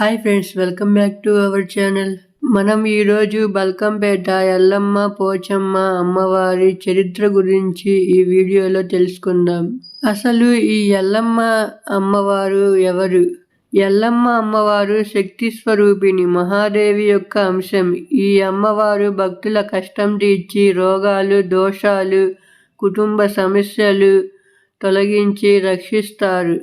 Hi friends welcome back to our channel. మనం ఈరోజు బల్కంపేట ఎల్లమ్మ పోచమ్మ అమ్మవారి చరిత్ర గురించి ఈ వీడియోలో తెలుసుకుందాం. అసలు ఈ ఎల్లమ్మ అమ్మవారు ఎవరు? ఎల్లమ్మ అమ్మవారు శక్తి స్వరూపిణి మహాదేవి యొక్క అంశం. ఈ అమ్మవారు భక్తుల కష్టం తీర్చి రోగాలు దోషాలు కుటుంబ సమస్యలు తొలగించి రక్షిస్తారు.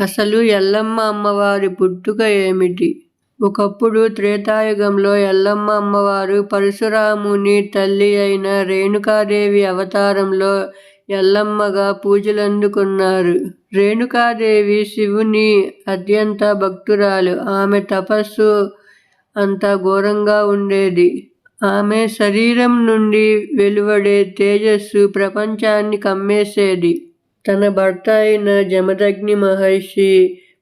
అసలు ఎల్లమ్మ అమ్మవారి పుట్టుక ఏమిటి? ఒకప్పుడు త్రేతాయుగంలో ఎల్లమ్మ అమ్మవారు పరశురాముని తల్లి అయిన రేణుకాదేవి అవతారంలో ఎల్లమ్మగా పూజలందుకున్నారు. రేణుకాదేవి శివుని అత్యంత భక్తురాలు. ఆమె తపస్సు అంత ఘోరంగా ఉండేది. ఆమె శరీరం నుండి వెలువడే తేజస్సు ప్రపంచాన్ని కమ్మేసేది. తన భర్త అయిన జమదగ్ని మహర్షి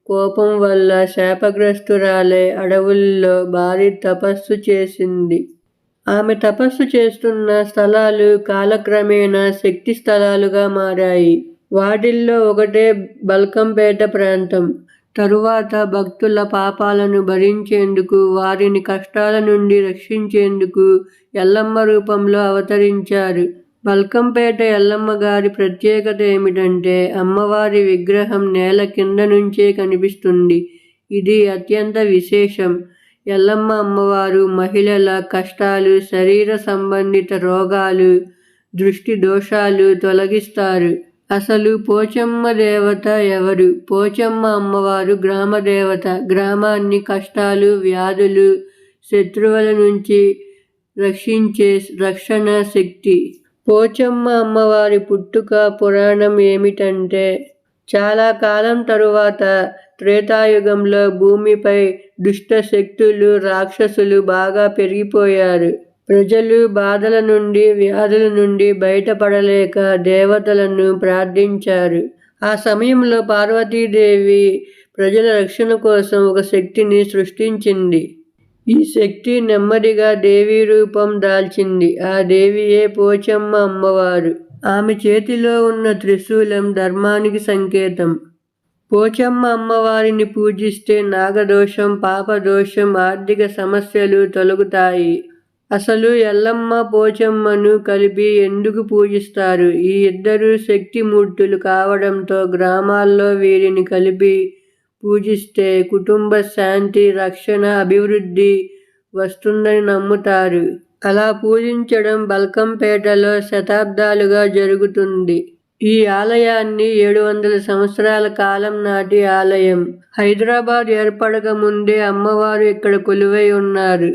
కోపం వల్ల శాపగ్రస్తురాలై అడవుల్లో భారీ తపస్సు చేసింది. ఆమె తపస్సు చేస్తున్న స్థలాలు కాలక్రమేణా శక్తి స్థలాలుగా మారాయి. వాటిల్లో ఒకటే బల్కంపేట ప్రాంతం. తరువాత భక్తుల పాపాలను భరించేందుకు వారిని కష్టాల నుండి రక్షించేందుకు ఎల్లమ్మ రూపంలో అవతరించారు. బల్కంపేట ఎల్లమ్మ గారి ప్రత్యేకత ఏమిటంటే అమ్మవారి విగ్రహం నేల కింద నుంచే కనిపిస్తుంది. ఇది అత్యంత విశేషం. ఎల్లమ్మ అమ్మవారు మహిళల కష్టాలు శరీర సంబంధిత రోగాలు దృష్టి దోషాలు తొలగిస్తారు. అసలు పోచమ్మ దేవత ఎవరు? పోచమ్మ అమ్మవారు గ్రామ దేవత. గ్రామాన్ని కష్టాలు వ్యాధులు శత్రువుల నుంచి రక్షించే రక్షణ శక్తి. పోచమ్మ అమ్మవారి పుట్టుక పురాణం ఏమిటంటే చాలా కాలం తరువాత త్రేతాయుగంలో భూమిపై దుష్ట శక్తులు రాక్షసులు బాగా పెరిగిపోయారు. ప్రజలు బాధల నుండి వ్యాధుల నుండి బయటపడలేక దేవతలను ప్రార్థించారు. ఆ సమయంలో పార్వతీదేవి ప్రజల రక్షణ కోసం ఒక శక్తిని సృష్టించింది. ఈ శక్తి నెమ్మదిగా దేవి రూపం దాల్చింది. ఆ దేవియే పోచమ్మ అమ్మవారు. ఆమె చేతిలో ఉన్న త్రిశూలం ధర్మానికి సంకేతం. పోచమ్మ అమ్మవారిని పూజిస్తే నాగదోషం పాపదోషం ఆర్థిక సమస్యలు తొలగుతాయి. అసలు ఎల్లమ్మ పోచమ్మను కలిపి ఎందుకు పూజిస్తారు? ఈ ఇద్దరు శక్తిమూర్తులు కావడంతో గ్రామాల్లో వీరిని కలిపి పూజిస్తే కుటుంబ శాంతి రక్షణ అభివృద్ధి వస్తుందని నమ్ముతారు. అలా పూజించడం బల్కంపేటలో శతాబ్దాలుగా జరుగుతుంది. ఈ ఆలయాన్ని ఏడు వందల సంవత్సరాల కాలం నాటి ఆలయం. హైదరాబాద్ ఏర్పడక ముందే అమ్మవారు ఇక్కడ కొలువై ఉన్నారు.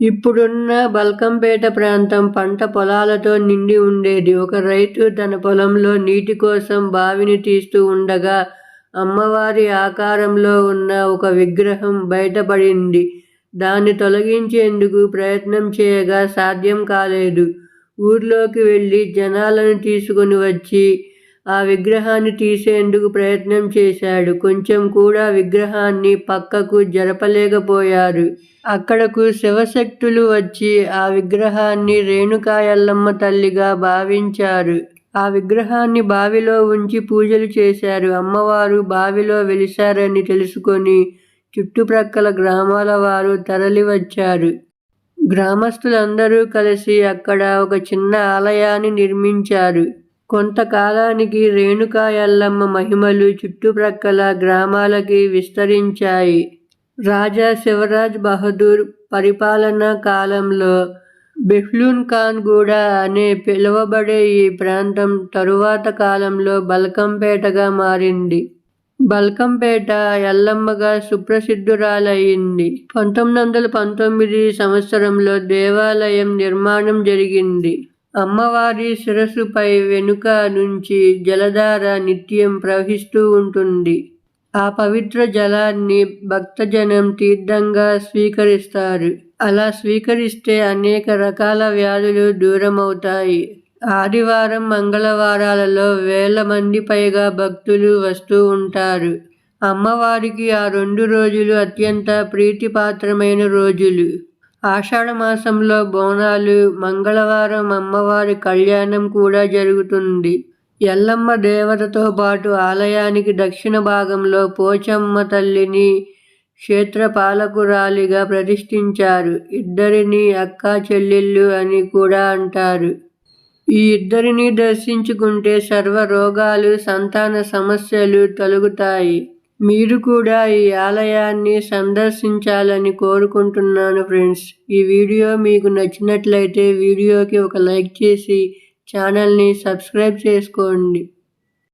ఇప్పుడున్న బల్కంపేట ప్రాంతం పంట పొలాలతో నిండి ఉండేది. ఒక రైతు తన పొలంలో నీటి కోసం బావిని తీస్తూ ఉండగా అమ్మవారి ఆకారంలో ఉన్న ఒక విగ్రహం బయటపడింది. దాన్ని తొలగించేందుకు ప్రయత్నం చేయగా సాధ్యం కాలేదు. ఊర్లోకి వెళ్ళి జనాలను తీసుకొని వచ్చి ఆ విగ్రహాన్ని తీసేందుకు ప్రయత్నం చేశాడు. కొంచెం కూడా విగ్రహాన్ని పక్కకు జరపలేకపోయారు. అక్కడకు శివశక్తులు వచ్చి ఆ విగ్రహాన్ని రేణుకాయల్లమ్మ తల్లిగా భావించారు. ఆ విగ్రహాన్ని బావిలో ఉంచి పూజలు చేశారు. అమ్మవారు బావిలో వెలిశారని తెలుసుకొని చుట్టుప్రక్కల గ్రామాల వారు తరలివచ్చారు. గ్రామస్తులందరూ కలిసి అక్కడ ఒక చిన్న ఆలయాన్ని నిర్మించారు. కొంతకాలానికి రేణుకాయల్లమ్మ మహిమలు చుట్టుప్రక్కల గ్రామాలకి విస్తరించాయి. రాజా శివరాజ్ బహదూర్ పరిపాలనా కాలంలో బెహ్లూన్ ఖాన్ గూడ అనే పిలువబడే ఈ ప్రాంతం తరువాత కాలంలో బల్కంపేటగా మారింది. బల్కంపేట ఎల్లమ్మగా సుప్రసిద్ధురాలయ్యింది. పంతొమ్మిది వందల పంతొమ్మిది సంవత్సరంలో దేవాలయం నిర్మాణం జరిగింది. అమ్మవారి శిరస్సుపై వెనుక నుంచి జలధార నిత్యం ప్రవహిస్తూ ఉంటుంది. ఆ పవిత్ర జలాన్ని భక్తజనం తీర్థంగా స్వీకరిస్తారు. అలా స్వీకరిస్తే అనేక రకాల వ్యాధులు దూరమవుతాయి. ఆదివారం మంగళవారాలలో వేల మంది పైగా భక్తులు వస్తూ ఉంటారు. అమ్మవారికి ఆ రెండు రోజులు అత్యంత ప్రీతిపాత్రమైన రోజులు. ఆషాఢ మాసంలో బోనాలు మంగళవారం అమ్మవారి కళ్యాణం కూడా జరుగుతుంది. ఎల్లమ్మ దేవతతో పాటు ఆలయానికి దక్షిణ భాగంలో పోచమ్మ తల్లిని క్షేత్ర పాలకురాలిగా ప్రతిష్ఠించారు. ఇద్దరిని అక్కా చెల్లెళ్ళు అని కూడా అంటారు. ఈ ఇద్దరిని దర్శించుకుంటే సర్వ రోగాలు సంతాన సమస్యలు తొలగుతాయి. మీరు కూడా ఈ ఆలయాన్ని సందర్శించాలని కోరుకుంటున్నాను ఫ్రెండ్స్. ఈ వీడియో మీకు నచ్చినట్లయితే వీడియోకి ఒక లైక్ చేసి ఛానల్ని సబ్స్క్రైబ్ చేసుకోండి.